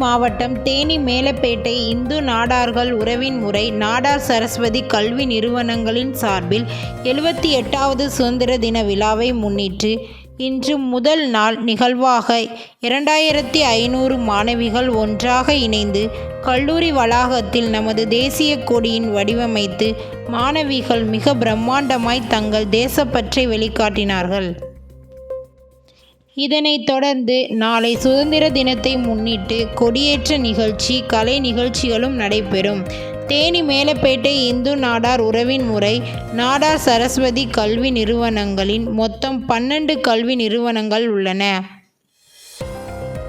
மாவட்டம் தேனி மேலப்பேட்டை இந்து நாடார்கள் உறவின் முறை நாடார் சரஸ்வதி கல்வி நிறுவனங்களின் சார்பில் எழுபத்தி எட்டாவது சுதந்திர தின விழாவை முன்னிட்டு இன்று முதல் நாள் நிகழ்வாக இரண்டாயிரத்தி ஐநூறு மாணவிகள் ஒன்றாக இணைந்து கல்லூரி வளாகத்தில் நமது தேசிய கொடியின் வடிவமைத்து மாணவிகள் மிக பிரம்மாண்டமாய் தங்கள் தேசப்பற்றை வெளிக்காட்டினார்கள். இதனைத் தொடர்ந்து நாளை சுதந்திர தினத்தை முன்னிட்டு கொடியேற்ற நிகழ்ச்சி கலை நிகழ்ச்சிகளும் நடைபெறும். தேனி மேலப்பேட்டை இந்து நாடார் உறவின் முறை நாடார் சரஸ்வதி கல்வி நிறுவனங்களின் மொத்தம் பன்னெண்டு கல்வி நிறுவனங்கள் உள்ளன.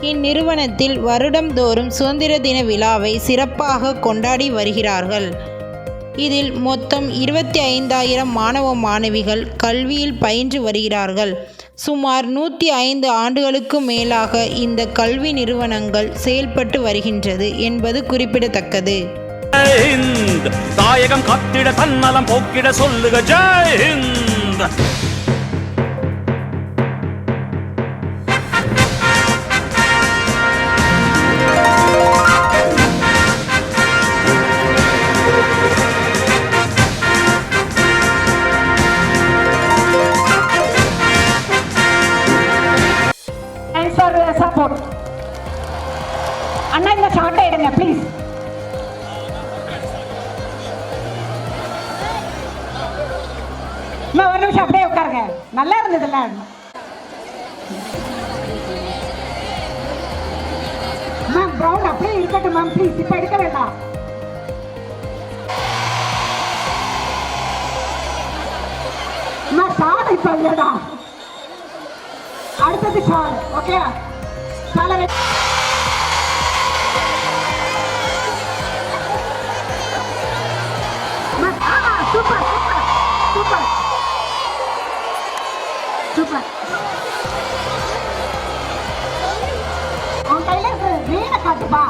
இந்நிறுவனத்தில் வருடம்தோறும் சுதந்திர தின விழாவை சிறப்பாக கொண்டாடி வருகிறார்கள். இதில் மொத்தம் இருபத்தி ஐந்தாயிரம் மாணவ மாணவிகள் கல்வியில் பயின்று வருகிறார்கள். சுமார் நூற்றி ஐந்து ஆண்டுகளுக்கு மேலாக இந்த கல்வி நிறுவனங்கள் செயல்பட்டு வருகின்றது என்பது குறிப்பிடத்தக்கது. தாயகம் கத்திட தன்னலம் போக்கிட சொல்லுக ஜெய் அண்ணா இந்த ஷார்ட்டை எடுங்க ப்ளீஸ் இன்னும் ஒரு நிமிஷம் அப்படியே உட்காருங்க. நல்லா இருந்ததுல்ல? மேம் ப்ரௌன் அப்படியே இருக்கட்டும் மேம் ப்ளீஸ் இப்போ எடுக்க வேண்டாம். அம்மா ஷார்ட் இப்போ இல்லைடா. அடுத்தது ஷால் ஓகே ஷாலை காட்டுப்பா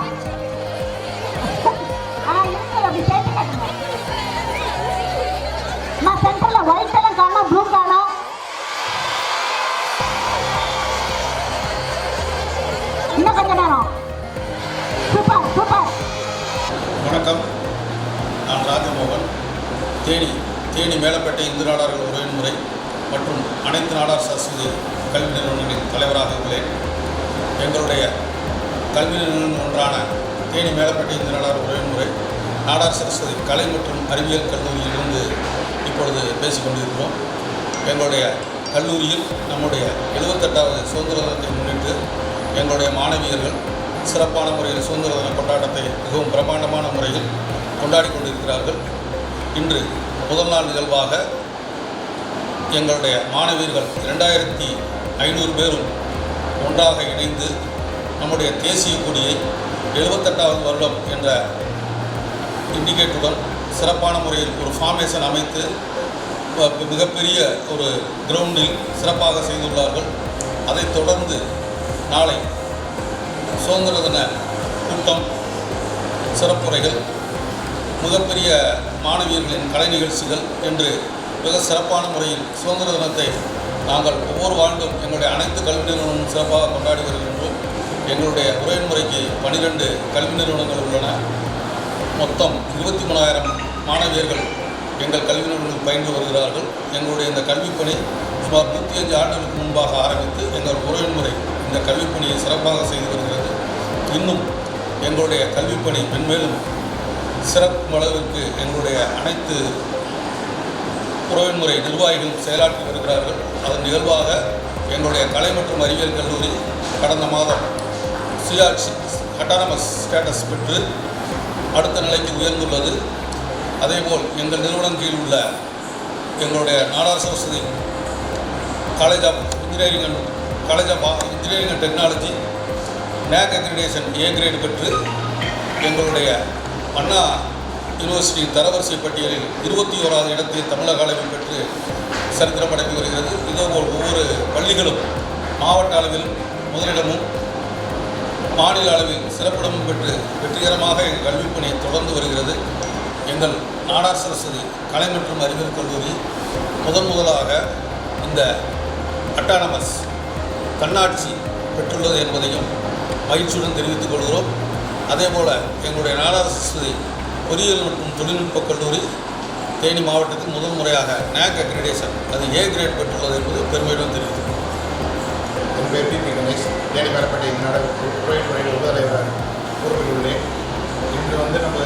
ஆ அப்படி காட்டுங்க நான் சென்டர்ல ஒயிட் எல்லாம் காணும் ப்ளூ காணும். இன்னும் கொஞ்ச நேரம். Super super. வணக்கம். நான் ராஜமோகன். தேனி தேனி மேலப்பேட்டை இந்து நாடார்கள் உறவின்முறை மற்றும் அனைத்து நாடார் சரஸ்வதி கல்வி நிறுவனங்களின் தலைவராக இருக்கிறேன் எங்களுடைய கல்வி நிறுவனம் ஒன்றான தேனி மேலப்பேட்டை இந்து உரைமுறை உறவின் முறை நாடார் சரஸ்வதி கலை மற்றும் அறிவியல் கல்லூரியிலிருந்து இப்பொழுது பேசிக் கொண்டிருக்கிறோம். எங்களுடைய கல்லூரியில் நம்முடைய எழுபத்தெட்டாவது சுதந்திர தினத்தை முன்னிட்டு எங்களுடைய மாணவியர்கள் சிறப்பான முறையில் சுதந்திர தின கொண்டாட்டத்தை மிகவும் பிரம்மாண்டமான முறையில் கொண்டாடி கொண்டிருக்கிறார்கள். இன்று முதல் நாள் நிகழ்வாக எங்களுடைய மாணவியர்கள் இரண்டாயிரத்தி ஐநூறு பேரும் ஒன்றாக இணைந்து நம்முடைய தேசிய கொடியை எழுபத்தெட்டாவது வருடம் என்ற இண்டிகேட்டுடன் சிறப்பான முறையில் ஒரு ஃபார்மேஷன் அமைத்து மிகப்பெரிய ஒரு கிரவுண்டில் சிறப்பாக செய்துள்ளார்கள். அதைத் தொடர்ந்து நாளை சுதந்திர தின கூட்டம் சிறப்புரைகள் மிகப்பெரிய மாணவியர்களின் கலை நிகழ்ச்சிகள் என்று மிக சிறப்பான முறையில் சுதந்திர தினத்தை நாங்கள் ஒவ்வொரு ஆண்டும் எங்களுடைய அனைத்து கல்வி நிறுவனமும் சிறப்பாக கொண்டாடி வருகின்றோம் எங்களுடைய உரையன்முறைக்கு பனிரெண்டு கல்வி நிறுவனங்கள் உள்ளன. மொத்தம் இருபத்தி மூணாயிரம் மாணவியர்கள் எங்கள் கல்வி நிறுவனங்கள் பயின்று வருகிறார்கள். எங்களுடைய இந்த கல்விப்பணி சுமார் நூற்றி அஞ்சு ஆண்டுகளுக்கு முன்பாக ஆரம்பித்து எங்கள் உறவின்முறை இந்த கல்விப்பணியை சிறப்பாக செய்து வருகிறது. இன்னும் எங்களுடைய கல்விப்பணி மென்மேலும் சிறப்பு அளவிற்கு எங்களுடைய அனைத்து உறவின்முறை நிர்வாகிகளும் செயலாற்றி வருகிறார்கள். அதன் நிகழ்வாக எங்களுடைய கலை மற்றும் அறிவியல் கல்லூரி கடந்த மாதம் சுயாட்சி அட்டானமஸ் ஸ்டேட்டஸ் பெற்று அடுத்த நிலைக்கு உயர்ந்துள்ளது. அதேபோல் எங்கள் நிறுவனம் கீழ் உள்ள எங்களுடைய Nadar Saraswathi college of engineering and college of engineering and technology NAAC accreditation A grade பெற்று எங்களுடைய அண்ணா யூனிவர்சிட்டியின் தரவரிசை பட்டியலில் இருபத்தி ஓராவது இடத்தை தமிழக அளவில் பெற்று சரித்திரம் அடைந்து வருகிறது. இதேபோல் ஒவ்வொரு பள்ளிகளும் மாவட்ட அளவில் முதலிடமும் மாநில அளவில் சிறப்பிடமும் பெற்று வெற்றிகரமாக எங்கள் கல்விப் பணி தொடர்ந்து வருகிறது. எங்கள் நாடார் சரஸ்வதி கலை மற்றும் அறிவியல் கல்லூரி முதன் முதலாக இந்த அட்டானமஸ் தன்னாட்சி பெற்றுள்ளது என்பதையும் மகிழ்ச்சியுடன் தெரிவித்துக் கொள்கிறோம். அதே போல் எங்களுடைய சரஸ்வதி பொறியியல் மற்றும் தொழில்நுட்பக் கல்லூரி தேனி மாவட்டத்தில் முதல் முறையாக நேக் அக்ரிடேஷன் அது ஏ கிரேட் பெற்றுள்ளது என்பது பெருமையுடன் தெரிவித்துள்ளது பேர் பிபி கணேஷ் தேனி மேலப்பட்டி நட துறைத்துறையில் உபதலைவராக பொறுப்பிட்டுள்ளேன் இன்று வந்து நம்ம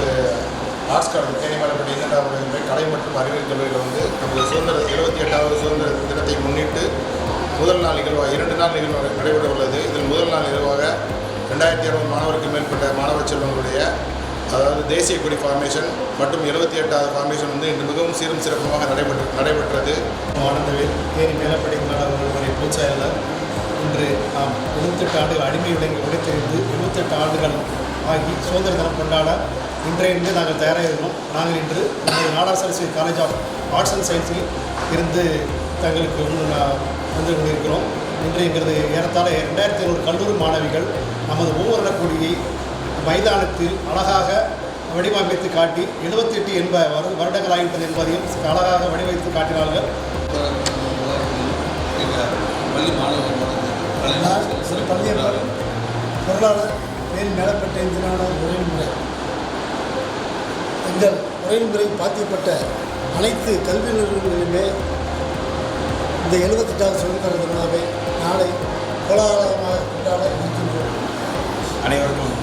ஆர்ட்ஸ் காலேஜ் தேனி இரண்டாவது கலை மற்றும் அறிவியல் கல்லூரியில் வந்து நமது சுதந்திர எழுபத்தி எட்டாவது சுதந்திர தினத்தை முன்னிட்டு முதல் நாள் நிகழ்வாக இரண்டு நாள் நிகழ்வாக நடைபெற உள்ளது. இதில் முதல் நாள் நிகழ்வாக ரெண்டாயிரத்தி அறுபது மாணவருக்கு மேற்பட்ட மாணவ செல்வங்களுடைய அதாவது தேசிய கொடி ஃபார்மேஷன் மற்றும் எழுபத்தி எட்டாவது ஃபார்மேஷன் வந்து இன்று மிகவும் சீரும் சிறப்புமாக நடைபெற்று நடைபெற்றது. ஆனந்தவேல் தேனி மேலப்படி மாணவர்களுடைய பொதுச்செயலாளர் இன்று நாம் எழுபத்தெட்டு ஆண்டுகள் அடிமை விலங்கி உடைத்தெறிந்து எழுபத்தெட்டு ஆண்டுகள் ஆகி சுதந்திர தினம் கொண்டாட இன்றைய இன்று நாங்கள் தயாராக இருக்கிறோம் நாங்கள் இன்று நமது Nadar Saraswathi college of arts and சயின்ஸில் இருந்து தங்களுக்கு முன் வந்து கொண்டிருக்கிறோம். இன்று எங்களது ஏறத்தாழ ரெண்டாயிரத்தி ஐநூறு கல்லூரி மாணவிகள் நமது ஒவ்வொரு கொடியை மைதானத்தில் அழகாக வடிவமைத்து காட்டி எழுபத்தெட்டு என்ப வரு வருடங்கள் ஆகிவிட்டது என்பதையும் அழகாக வடிவமைத்து காட்டினார்கள். பள்ளி மாணவர்கள் நான் ஒரு பள்ளிய பொருளாளர் மேல் மேலப்பட்ட இந்திரான உரைமுறை எங்கள் உரைமுறை பாத்தியப்பட்ட அனைத்து கல்வி நிறுவனங்களிலுமே இந்த எழுபத்தெட்டாவது சுதந்திர தினமாகவே நாளை கோலாகலமாக கொண்டாட இருக்கின்றோம் அனைவருக்கும்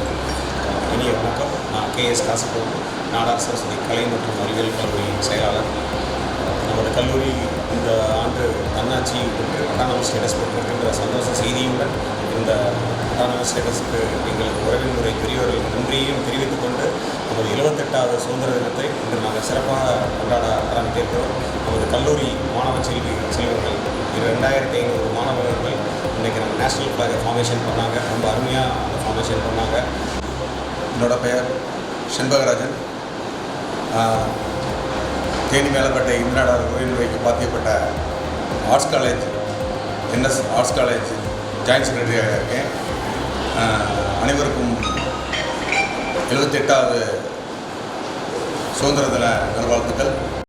இனிய வணக்கம். நான் கே எஸ் காசிபோன் நாடார் சரஸ்வதி கலை மற்றும் அறிவியல் கல்லூரியின் செயலாளர். நமது கல்லூரி இந்த ஆண்டு தன்னாட்சி பெற்று அட்டானமஸ் ஸ்டேட்டஸ் பெற்றிருக்கின்ற சந்தோஷ செய்தியுடன் இந்த அட்டானமஸ் ஸ்டேட்டஸுக்கு எங்களுக்கு உறவின் முறை பெரியவர்கள் நன்றியையும் தெரிவித்துக் கொண்டு நமது எழுபத்தெட்டாவது சுதந்திர தினத்தை இன்று நாங்கள் சிறப்பாக கொண்டாட ஆரம்பித்திருக்கிறோம். நமது கல்லூரி மாணவ செல்வி செல்வங்கள் இது ரெண்டாயிரத்தி ஐநூறு மாணவர்கள் இன்றைக்கி நம்ம நேஷ்னல் ஃப்ளாகை ஃபார்மேஷன் பண்ணாங்க. ரொம்ப அருமையாக அந்த ஃபார்மேஷன் பண்ணாங்க. என்னோடய பெயர் செண்பகராஜன். தேனி மேலப்பட்ட இந்திராடார் உரைமுறைக்கு பாத்தியப்பட்ட arts college NS arts college joint செக்ரட்டரியாக இருக்கேன். ஆஹ், அனைவருக்கும் எழுபத்தெட்டாவது சுதந்திர தின நல்வாழ்த்துக்கள்.